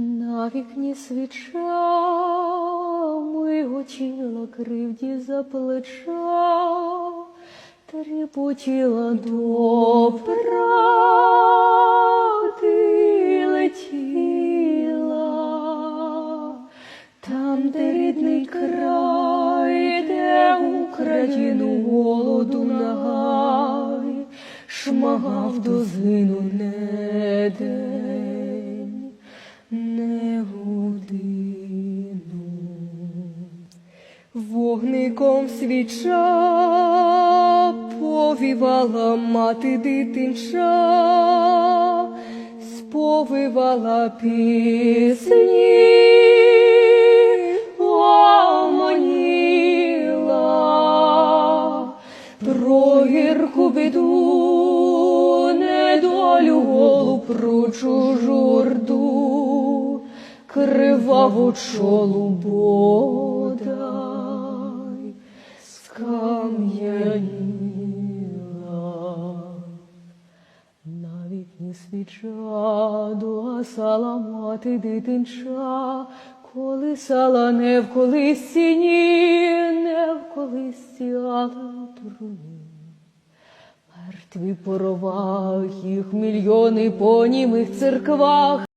На вікні свіча миготіла кривді за плеча, тріпотіла до правди летіла. Там, де рідний край, Україну голоду нагай, шмагав до згину не Вогником свіча повівала мати дитинча, сповивала пісні, оманіла про біду, недолю голу про чужу рду, криваву чолу бодай скам'яніла. На вікні свіча догасала мати дитинча, колисала не в колисці, ні, не в колисці, але труні. Мертві по ровах, їх мільйони по німих церквах,